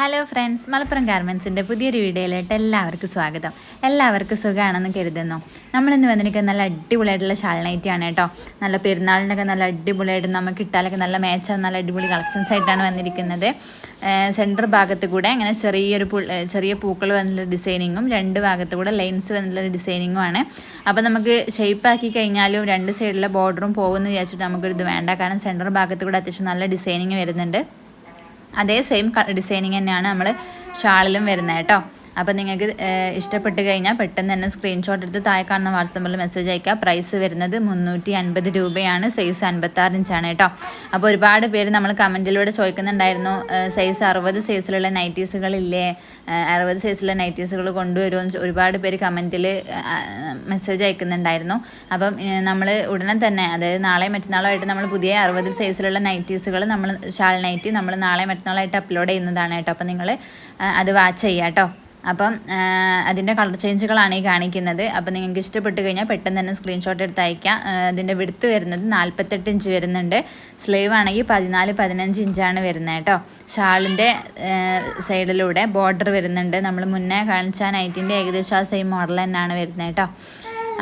Hello friends Malappuram ഗാർമെൻസിന്റെ പുതിയൊരു വീഡിയോയിലായിട്ട് എല്ലാവർക്കും സ്വാഗതം. എല്ലാവർക്കും സുഖമാണെന്ന് കരുതുന്നു. നമ്മളിന്ന് വന്നിരിക്കുന്നത് നല്ല അടിപൊളിയായിട്ടുള്ള ഷാൾ ആണ് കേട്ടോ. നല്ല പെരുന്നാളിനൊക്കെ നല്ല അടിപൊളിയായിട്ട് നമുക്ക് ഇട്ടാലൊക്കെ നല്ല മാച്ച് നല്ല അടിപൊളി കളക്ഷൻസ് ആയിട്ടാണ് വന്നിരിക്കുന്നത്. സെന്റർ ഭാഗത്ത് കൂടെ അങ്ങനെ ചെറിയൊരു ചെറിയ പൂക്കൾ വന്നിട്ടുള്ള ഡിസൈനിങ്ങും രണ്ട് ഭാഗത്ത് കൂടെ ലൈൻസ് വന്നിട്ടുള്ള ഡിസൈനിങ്ങും ആണ്. അപ്പോൾ നമുക്ക് ഷേപ്പ് ആക്കി കഴിഞ്ഞാലും രണ്ട് സൈഡിലെ ബോർഡറും പോകുമെന്ന് വിചാരിച്ചിട്ട് നമുക്കൊരിത് വേണ്ട. കാരണം സെന്റർ ഭാഗത്ത് കൂടെ അത്യാവശ്യം നല്ല ഡിസൈനിങ് വരുന്നുണ്ട്. അതേ സെയിം ഡിസൈനിങ് തന്നെയാണ് നമ്മൾ ഷാളിലും വരുന്നത് കേട്ടോ. അപ്പോൾ നിങ്ങൾക്ക് ഇഷ്ടപ്പെട്ട് കഴിഞ്ഞാൽ പെട്ടെന്ന് തന്നെ സ്ക്രീൻഷോട്ട് എടുത്ത് താഴെ കാണുന്ന വാട്സപ്പിൽ മെസ്സേജ് അയക്കുക. പ്രൈസ് വരുന്നത് മുന്നൂറ്റി അൻപത് രൂപയാണ്. സൈസ് അൻപത്താറ് ഇഞ്ചാണ് കേട്ടോ. അപ്പോൾ ഒരുപാട് പേര് നമ്മൾ കമന്റിലൂടെ ചോദിക്കുന്നുണ്ടായിരുന്നു സൈസ് അറുപത് സൈസിലുള്ള നൈറ്റീസുകളില്ലേ അറുപത് സൈസിലുള്ള നൈറ്റീസുകൾ കൊണ്ടുവരുമെന്ന് ഒരുപാട് പേര് കമന്റിൽ മെസ്സേജ് അയക്കുന്നുണ്ടായിരുന്നു. അപ്പം നമ്മൾ ഉടനെ തന്നെ അതായത് നാളെ മറ്റന്നാളായിട്ട് നമ്മൾ പുതിയ അറുപത് സൈസിലുള്ള നൈറ്റീസുകൾ നമ്മൾ ഷാൾ നൈറ്റി നമ്മൾ നാളെ മറ്റന്നാളായിട്ട് അപ്ലോഡ് ചെയ്യുന്നതാണ് കേട്ടോ. അപ്പോൾ നിങ്ങൾ അത് വാച്ച് ചെയ്യുക കേട്ടോ. അപ്പം അതിന്റെ കളർ ചേഞ്ചുകളാണ് ഈ കാണിക്കുന്നത്. അപ്പം നിങ്ങൾക്ക് ഇഷ്ടപ്പെട്ട് കഴിഞ്ഞാൽ പെട്ടെന്ന് തന്നെ സ്ക്രീൻഷോട്ട് എടുത്ത് അയക്കാം. അതിന്റെ വിടുത്ത് വരുന്നത് നാൽപ്പത്തെട്ട് ഇഞ്ച് വരുന്നുണ്ട്. സ്ലീവ് ആണെങ്കിൽ പതിനാല് പതിനഞ്ച് ഇഞ്ചാണ് വരുന്നത് കേട്ടോ. ഷാളിന്റെ സൈഡിലൂടെ ബോർഡർ വരുന്നുണ്ട്. നമ്മൾ മുന്നേ കാണിച്ച നൈറ്റിന്റെ ഏകദേശം ആ സെയിം മോഡൽ തന്നെയാണ് വരുന്നത് കേട്ടോ.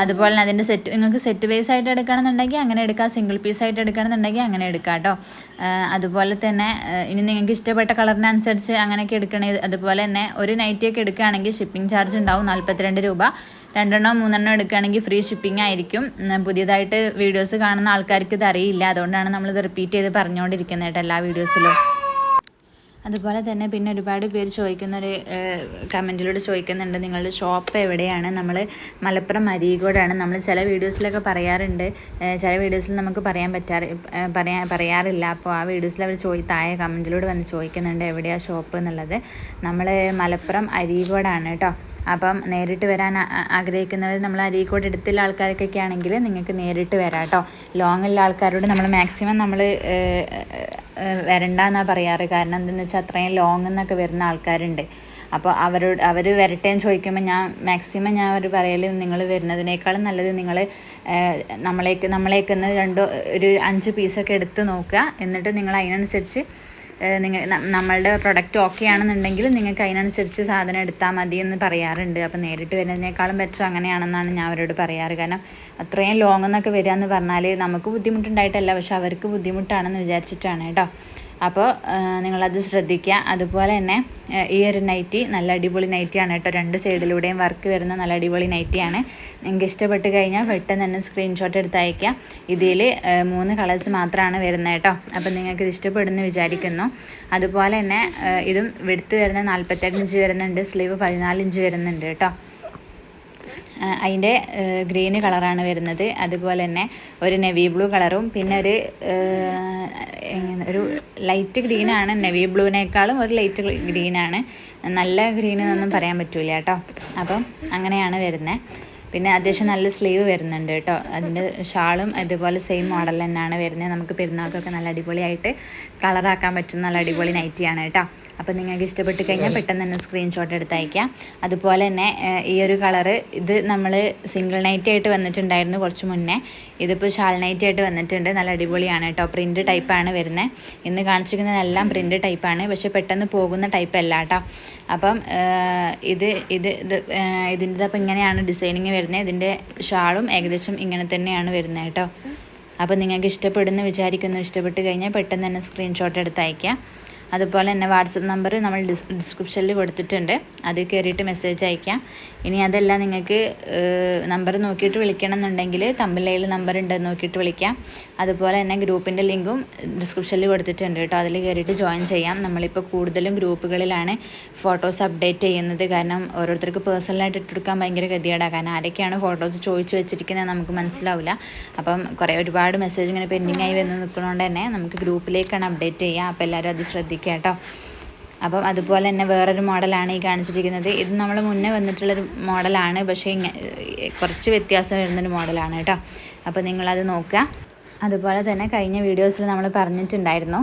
അതുപോലെ തന്നെ അതിന്റെ സെറ്റ് നിങ്ങൾക്ക് സെറ്റ് ബേസ് ആയിട്ട് എടുക്കണമെന്നുണ്ടെങ്കിൽ അങ്ങനെ എടുക്കാം സിംഗിൾ പീസ് ആയിട്ട് എടുക്കണമെന്നുണ്ടെങ്കിൽ അങ്ങനെ എടുക്കാം കേട്ടോ അതുപോലെ തന്നെ ഇനി നിങ്ങൾക്ക് ഇഷ്ടപ്പെട്ട കളറിനനുസരിച്ച് അങ്ങനെയൊക്കെ എടുക്കണേ അതുപോലെ തന്നെ ഒരു നൈറ്റിയൊക്കെ എടുക്കുകയാണെങ്കിൽ ഷിപ്പിംഗ് ചാർജ് ഉണ്ടാവും നാൽപ്പത്തിരണ്ട് രൂപ. രണ്ടെണ്ണോ മൂന്നെണ്ണോ എടുക്കുകയാണെങ്കിൽ ഫ്രീ ഷിപ്പിംഗ് ആയിരിക്കും. പുതിയതായിട്ട് വീഡിയോസ് കാണുന്ന ആൾക്കാർക്ക് ഇത് അറിയില്ല. അതുകൊണ്ടാണ് നമ്മളിത് റിപ്പീറ്റ് ചെയ്ത് പറഞ്ഞുകൊണ്ടിരിക്കുന്നത് കേട്ടോ എല്ലാ വീഡിയോസിലും അതുപോലെ തന്നെ പിന്നെ ഒരുപാട് പേര് ചോദിക്കുന്നൊരു കമന്റിലൂടെ ചോദിക്കുന്നുണ്ട് നിങ്ങളുടെ ഷോപ്പ് എവിടെയാണ്? നമ്മൾ മലപ്പുറം അരീകോടാണ് നമ്മൾ ചില വീഡിയോസിലൊക്കെ പറയാറുണ്ട് ചില വീഡിയോസിൽ നമുക്ക് പറയാൻ പറ്റാറ് പറയാ പറയാറില്ല. അപ്പോൾ ആ വീഡിയോസിൽ അവർ ചോദി താഴെ കമന്റിലൂടെ വന്ന് ചോദിക്കുന്നുണ്ട് എവിടെയാണ് ഷോപ്പ് എന്നുള്ളത്? നമ്മൾ മലപ്പുറം അരീകോടാണ് കേട്ടോ. അപ്പം നേരിട്ട് വരാൻ ആഗ്രഹിക്കുന്നവർ നമ്മൾ അരീക്കോട് എടുത്തുള്ള ആൾക്കാർക്കൊക്കെ ആണെങ്കിൽ നിങ്ങൾക്ക് നേരിട്ട് വരാം കേട്ടോ. ലോങ്ങുള്ള ആൾക്കാരോട് നമ്മൾ മാക്സിമം നമ്മൾ വരണ്ടെന്നാണ് പറയാറ്. കാരണം എന്തെന്ന് വെച്ചാൽ അത്രയും ലോങ് എന്നൊക്കെ വരുന്ന ആൾക്കാരുണ്ട്. അപ്പോൾ അവരോട് അവർ വരട്ടെ എന്ന് ചോദിക്കുമ്പോൾ ഞാൻ മാക്സിമം ഞാൻ അവർ പറയൽ നിങ്ങൾ വരുന്നതിനേക്കാളും നല്ലത് നിങ്ങൾ നമ്മളേക്ക് നമ്മളേക്കൊന്ന് രണ്ടോ ഒരു അഞ്ച് പീസൊക്കെ എടുത്ത് നോക്കുക. എന്നിട്ട് നിങ്ങൾ അതിനനുസരിച്ച് നിങ്ങൾ നമ്മളുടെ പ്രൊഡക്റ്റ് ഓക്കെ ആണെന്നുണ്ടെങ്കിൽ നിങ്ങൾക്ക് അതിനനുസരിച്ച് സാധനം എടുത്താൽ മതി എന്ന് പറയാറുണ്ട്. അപ്പോൾ നേരിട്ട് വരുന്നതിനേക്കാളും ബെറ്റർ അങ്ങനെയാണെന്നാണ് ഞാൻ അവരോട് പറയാറ്. കാരണം അത്രയും ലോങ് എന്നൊക്കെ വരിക എന്ന് പറഞ്ഞാൽ നമുക്ക് ബുദ്ധിമുട്ടുണ്ടായിട്ടല്ല. പക്ഷെ അവർക്ക് ബുദ്ധിമുട്ടാണെന്ന് വിചാരിച്ചിട്ടാണ് കേട്ടോ. അപ്പോൾ നിങ്ങളത് ശ്രദ്ധിക്കുക അതുപോലെ തന്നെ ഈ ഒരു നൈറ്റി നല്ല അടിപൊളി നൈറ്റിയാണ് കേട്ടോ. രണ്ട് സൈഡിലൂടെയും വർക്ക് വരുന്ന നല്ല അടിപൊളി നൈറ്റിയാണ് നിങ്ങൾക്ക് ഇഷ്ടപ്പെട്ട് കഴിഞ്ഞാൽ പെട്ടെന്ന് തന്നെ സ്ക്രീൻഷോട്ട് എടുത്ത് അയക്കുക ഇതിൽ മൂന്ന് കളേഴ്സ് മാത്രമാണ് വരുന്നത് കേട്ടോ. അപ്പോൾ നിങ്ങൾക്ക് ഇത് ഇഷ്ടപ്പെടുന്നു വിചാരിക്കുന്നു. അതുപോലെ തന്നെ ഇതും വെടുത്ത് വരുന്ന നാൽപ്പത്തെട്ട് ഇഞ്ച് വരുന്നുണ്ട്. സ്ലീവ് പതിനാല് ഇഞ്ച് വരുന്നുണ്ട് കേട്ടോ. അതിന്റെ ഗ്രീന് കളറാണ് വരുന്നത്. അതുപോലെ തന്നെ ഒരു നെവി ബ്ലൂ കളറും പിന്നെ ഒരു ഒരു ലൈറ്റ് ഗ്രീനാണ് നെവി ബ്ലൂവിനേക്കാളും ഒരു ലൈറ്റ് ഗ്രീനാണ് നല്ല ഗ്രീൻ എന്നൊന്നും പറയാൻ പറ്റില്ല കേട്ടോ. അപ്പം അങ്ങനെയാണ് വരുന്നത് പിന്നെ അത്യാവശ്യം നല്ല സ്ലീവ് വരുന്നുണ്ട് കേട്ടോ. അതിന്റെ ഷാളും അതുപോലെ സെയിം മോഡൽ തന്നെയാണ് വരുന്നത് നമുക്ക് പെരുന്നാൾക്കൊക്കെ നല്ല അടിപൊളിയായിട്ട് കളറാക്കാൻ പറ്റുന്ന നല്ല അടിപൊളി നൈറ്റിയാണ് കേട്ടോ. അപ്പോൾ നിങ്ങൾക്ക് ഇഷ്ടപ്പെട്ട് കഴിഞ്ഞാൽ പെട്ടെന്ന് തന്നെ സ്ക്രീൻഷോട്ട് എടുത്ത് അയക്കാം അതുപോലെ തന്നെ ഈ ഒരു കളറ് ഇത് നമ്മൾ സിംഗിൾ നൈറ്റ് ആയിട്ട് വന്നിട്ടുണ്ടായിരുന്നു കുറച്ച് മുന്നേ. ഇതിപ്പോൾ ഷാൾ നൈറ്റ് ആയിട്ട് വന്നിട്ടുണ്ട്. നല്ല അടിപൊളിയാണ് കേട്ടോ. പ്രിന്റ് ടൈപ്പാണ് വരുന്നത് ഇന്ന് കാണിച്ചിരിക്കുന്നതെല്ലാം പ്രിന്റ് ടൈപ്പാണ് പക്ഷേ പെട്ടെന്ന് പോകുന്ന ടൈപ്പ് അല്ല കേട്ടോ. അപ്പം ഇത് ഇത് ഇത് ഇതിന്റെ അപ്പം ഇങ്ങനെയാണ് ഡിസൈനിങ് വരുന്നത് ഇതിന്റെ ഷാളും ഏകദേശം ഇങ്ങനെ തന്നെയാണ് വരുന്നത് കേട്ടോ. അപ്പോൾ നിങ്ങൾക്ക് ഇഷ്ടപ്പെടുന്നു വിചാരിക്കുന്നു ഇഷ്ടപ്പെട്ട് കഴിഞ്ഞാൽ പെട്ടെന്ന് തന്നെ സ്ക്രീൻഷോട്ട് എടുത്ത് അയക്കാം അതുപോലെ തന്നെ വാട്സപ്പ് നമ്പർ നമ്മൾ ഡിസ്ക്രിപ്ഷനിൽ കൊടുത്തിട്ടുണ്ട്. അതിൽ കയറിയിട്ട് മെസ്സേജ് അയക്കാം. ഇനി അതെല്ലാം നിങ്ങൾക്ക് നമ്പർ നോക്കിയിട്ട് വിളിക്കണം എന്നുണ്ടെങ്കിൽ തമ്മിലയിൽ നമ്പർ ഉണ്ട് നോക്കിയിട്ട് വിളിക്കാം. അതുപോലെ തന്നെ ഗ്രൂപ്പിന്റെ ലിങ്കും ഡിസ്ക്രിപ്ഷനിൽ കൊടുത്തിട്ടുണ്ട് കേട്ടോ. അതിൽ കയറിയിട്ട് ജോയിൻ ചെയ്യാം. നമ്മളിപ്പോൾ കൂടുതലും ഗ്രൂപ്പുകളിലാണ് ഫോട്ടോസ് അപ്ഡേറ്റ് ചെയ്യുന്നത്. കാരണം ഓരോരുത്തർക്ക് പേഴ്സണലായിട്ട് ഇട്ടെടുക്കാൻ ഭയങ്കര ഗതികേടാണ് കാരണം ആരൊക്കെയാണ് ഫോട്ടോസ് ചോദിച്ചു വെച്ചിരിക്കുന്നത് നമുക്ക് മനസ്സിലാവില്ല. അപ്പം കുറേ ഒരുപാട് മെസ്സേജ് ഇങ്ങനെ പെൻഡിങ് ആയി വന്ന് നിൽക്കുന്നതുകൊണ്ട് തന്നെ നമുക്ക് ഗ്രൂപ്പിലേക്കാണ് അപ്ഡേറ്റ് ചെയ്യുക. അപ്പോൾ എല്ലാവരും അത് ശ്രദ്ധിക്കുക. കേട്ടോ. അപ്പം അതുപോലെ തന്നെ വേറൊരു മോഡലാണ് ഈ കാണിച്ചിരിക്കുന്നത്. ഇത് നമ്മൾ മുന്നേ വന്നിട്ടുള്ളൊരു മോഡലാണ്. പക്ഷേ കുറച്ച് വ്യത്യാസം വരുന്നൊരു മോഡലാണ് കേട്ടോ. അപ്പോൾ നിങ്ങളത് നോക്കുക. അതുപോലെ തന്നെ കഴിഞ്ഞ വീഡിയോസിൽ നമ്മൾ പറഞ്ഞിട്ടുണ്ടായിരുന്നു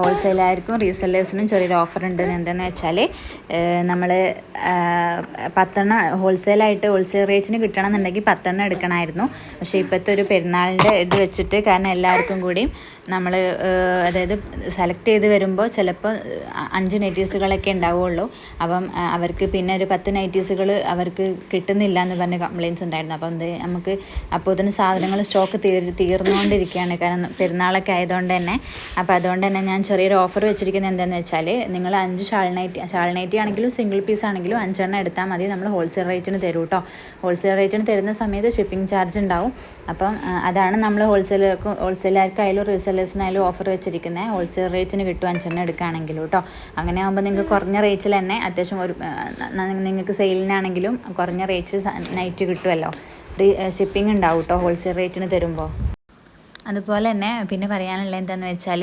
ഹോൾസെയിലായിരിക്കും റീസെല്ലേഴ്സിനും ചെറിയൊരു ഓഫർ ഉണ്ട് എന്താണെന്ന് വെച്ചാൽ നമ്മൾ പത്തെണ്ണം ഹോൾസെയിലായിട്ട് ഹോൾസെയിൽ റേറ്റിന് കിട്ടണമെന്നുണ്ടെങ്കിൽ പത്തെണ്ണം എടുക്കണമായിരുന്നു. പക്ഷേ ഇപ്പോഴത്തെ ഒരു പെരുന്നാളിന്റെ ഇത് വെച്ചിട്ട് കാരണം എല്ലാവർക്കും കൂടി നമ്മൾ അതായത് സെലക്ട് ചെയ്ത് വരുമ്പോൾ ചിലപ്പോൾ അഞ്ച് നൈറ്റീസുകളൊക്കെ ഉണ്ടാവുള്ളൂ. അപ്പം അവർക്ക് പിന്നെ ഒരു പത്ത് നൈറ്റീസുകൾ അവർക്ക് കിട്ടുന്നില്ല എന്ന് പറഞ്ഞ കംപ്ലയിൻസ് ഉണ്ടായിരുന്നു. അപ്പം എന്ത് നമുക്ക് അപ്പോൾ തന്നെ സാധനങ്ങൾ സ്റ്റോക്ക് തീർ തീർന്നുകൊണ്ടിരിക്കുകയാണ് കാരണം പെരുന്നാളൊക്കെ ആയതുകൊണ്ട് തന്നെ. അപ്പോൾ അതുകൊണ്ട് തന്നെ ഞാൻ ചെറിയൊരു ഓഫർ വെച്ചിരിക്കുന്നത് എന്താണെന്ന് വെച്ചാൽ നിങ്ങൾ അഞ്ച് ഷാൾ നൈറ്റി ഷാൾ നൈറ്റി ആണെങ്കിലും സിംഗിൾ പീസ് ആണെങ്കിലും അഞ്ചെണ്ണം എടുത്താൽ മതി. നമ്മൾ ഹോൾസെയിൽ റേറ്റിന് തരും കേട്ടോ ഹോൾസെയിൽ റേറ്റിന് തരുന്ന സമയത്ത് ഷിപ്പിംഗ് ചാർജ് ഉണ്ടാവും. അപ്പം അതാണ് നമ്മൾ ഹോൾസെയിലർക്ക് ഹോൾസെയിലാർക്കായാലും റീസെല്ലേഴ്സിനായാലും ഓഫർ വെച്ചിരിക്കുന്നത് ഹോൾസെയിൽ റേറ്റിന് കിട്ടും അഞ്ചെണ്ണം എടുക്കുകയാണെങ്കിലും കേട്ടോ അങ്ങനെ ആകുമ്പോൾ നിങ്ങൾക്ക് കുറഞ്ഞ റേറ്റിൽ തന്നെ അത്യാവശ്യം ഒരു നിങ്ങൾക്ക് സെയിലിനാണെങ്കിലും കുറഞ്ഞ റേറ്റ് നൈറ്റ് കിട്ടുമല്ലോ ഫ്രീ ഷിപ്പിംഗ് ഉണ്ടാവും കേട്ടോ ഹോൾസെയിൽ റേറ്റിന് തരുമ്പോൾ അതുപോലെ തന്നെ പിന്നെ പറയാനുള്ള എന്താണെന്ന് വെച്ചാൽ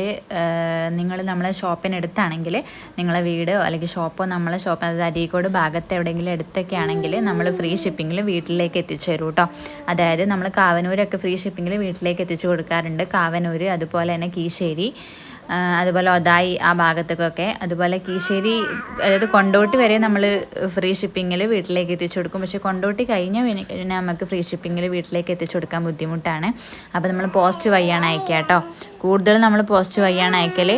നിങ്ങൾ നമ്മളെ ഷോപ്പിന് എടുത്താണെങ്കിൽ നിങ്ങളെ വീടോ അല്ലെങ്കിൽ ഷോപ്പോ നമ്മളെ ഷോപ്പ് അതായത് അരീക്കോട് ഭാഗത്ത് എവിടെയെങ്കിലും എടുത്തൊക്കെ ആണെങ്കിൽ നമ്മൾ ഫ്രീ ഷിപ്പിങ്ങിൽ വീട്ടിലേക്ക് എത്തിച്ചു തരും കേട്ടോ അതായത് നമ്മൾ കാവനൂരൊക്കെ ഫ്രീ ഷിപ്പിങ്ങിൽ വീട്ടിലേക്ക് എത്തിച്ചു കൊടുക്കാറുണ്ട്. കാവനൂർ അതുപോലെ തന്നെ കീശ്ശേരി അതുപോലെ ഒതായി ആ ഭാഗത്തേക്കൊക്കെ. അതുപോലെ കീശ്ശേരി അതായത് കൊണ്ടോട്ടി വരെ നമ്മൾ ഫ്രീ ഷിപ്പിങ്ങിൽ വീട്ടിലേക്ക് എത്തിച്ചു കൊടുക്കും. പക്ഷേ കൊണ്ടോട്ടി കഴിഞ്ഞ പിന്നെ നമുക്ക് ഫ്രീ ഷിപ്പിങ്ങിൽ വീട്ടിലേക്ക് എത്തിച്ചു കൊടുക്കാൻ ബുദ്ധിമുട്ടാണ്. അപ്പോൾ നമ്മൾ പോസ്റ്റ് വഴിയാണ് അയക്കുക കേട്ടോ. കൂടുതൽ നമ്മൾ പോസ്റ്റ് വഴിയാണ് അയക്കൽ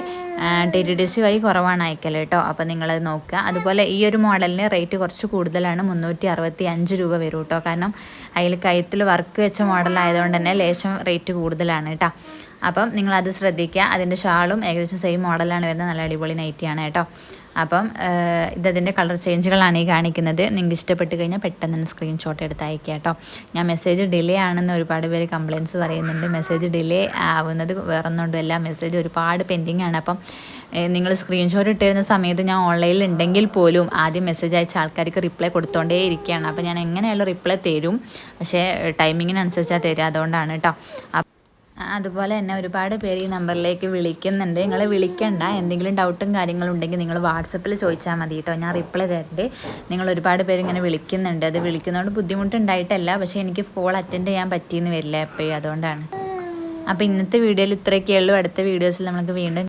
ടി ടി ഡി സി വഴി കുറവാണ് അയക്കൽ കേട്ടോ. അപ്പോൾ നിങ്ങളത് നോക്കുക. അതുപോലെ ഈ ഒരു മോഡലിന് റേറ്റ് കുറച്ച് കൂടുതലാണ്. മുന്നൂറ്റി അറുപത്തി അഞ്ച് രൂപ വരും കേട്ടോ. കാരണം അതിൽ കയ്യത്തിൽ വർക്ക് വെച്ച മോഡലായതുകൊണ്ട് തന്നെ ലേശം റേറ്റ് കൂടുതലാണ് കേട്ടോ. അപ്പം നിങ്ങളത് ശ്രദ്ധിക്കുക. അതിന്റെ ഷാളും ഏകദേശം സെയിം മോഡലാണ് വരുന്നത്. നല്ല അടിപൊളി നൈറ്റിയാണ് കേട്ടോ. അപ്പം ഇതതിന്റെ കളർ ചേഞ്ചുകളാണ് ഈ കാണിക്കുന്നത്. നിങ്ങൾക്ക് ഇഷ്ടപ്പെട്ട് കഴിഞ്ഞാൽ പെട്ടെന്ന് തന്നെ സ്ക്രീൻഷോട്ട് എടുത്ത് അയക്കുക കേട്ടോ. ഞാൻ മെസ്സേജ് ഡിലേ ആണെന്ന് ഒരുപാട് പേര് കംപ്ലയിൻസ് പറയുന്നുണ്ട്. മെസ്സേജ് ഡിലേ ആവുന്നത് വേറൊന്നുകൊണ്ടുമല്ല മെസ്സേജ് ഒരുപാട് പെൻഡിങ് ആണ്. അപ്പം നിങ്ങൾ സ്ക്രീൻഷോട്ട് ഇട്ടിരുന്ന സമയത്ത് ഞാൻ ഓൺലൈനിൽ ഉണ്ടെങ്കിൽ പോലും ആദ്യം മെസ്സേജ് അയച്ച ആൾക്കാർക്ക് റിപ്ലൈ കൊടുത്തോണ്ടേ ഇരിക്കുകയാണ്. അപ്പം ഞാൻ എങ്ങനെയായാലും റിപ്ലൈ തരും. പക്ഷേ ടൈമിങ്ങിനനുസരിച്ചാണ് തരിക അതുകൊണ്ടാണ് കേട്ടോ. അതുപോലെ തന്നെ ഒരുപാട് പേര് ഈ നമ്പറിലേക്ക് വിളിക്കുന്നുണ്ട്. നിങ്ങൾ വിളിക്കണ്ട. എന്തെങ്കിലും ഡൗട്ടും കാര്യങ്ങളും ഉണ്ടെങ്കിൽ നിങ്ങൾ വാട്സപ്പിൽ ചോദിച്ചാൽ മതി കേട്ടോ. ഞാൻ റിപ്ലൈ തരട്ടെ നിങ്ങൾ ഒരുപാട് പേര് ഇങ്ങനെ വിളിക്കുന്നുണ്ട്. അത് വിളിക്കുന്നതുകൊണ്ട് ബുദ്ധിമുട്ടുണ്ടായിട്ടല്ല. പക്ഷേ എനിക്ക് കോൾ അറ്റൻഡ് ചെയ്യാൻ പറ്റിയെന്ന് വരില്ല എപ്പോഴും. അതുകൊണ്ടാണ്. അപ്പോൾ ഇന്നത്തെ വീഡിയോയിൽ ഇത്രയൊക്കെ അടുത്ത വീഡിയോസിൽ നമുക്ക് വീണ്ടും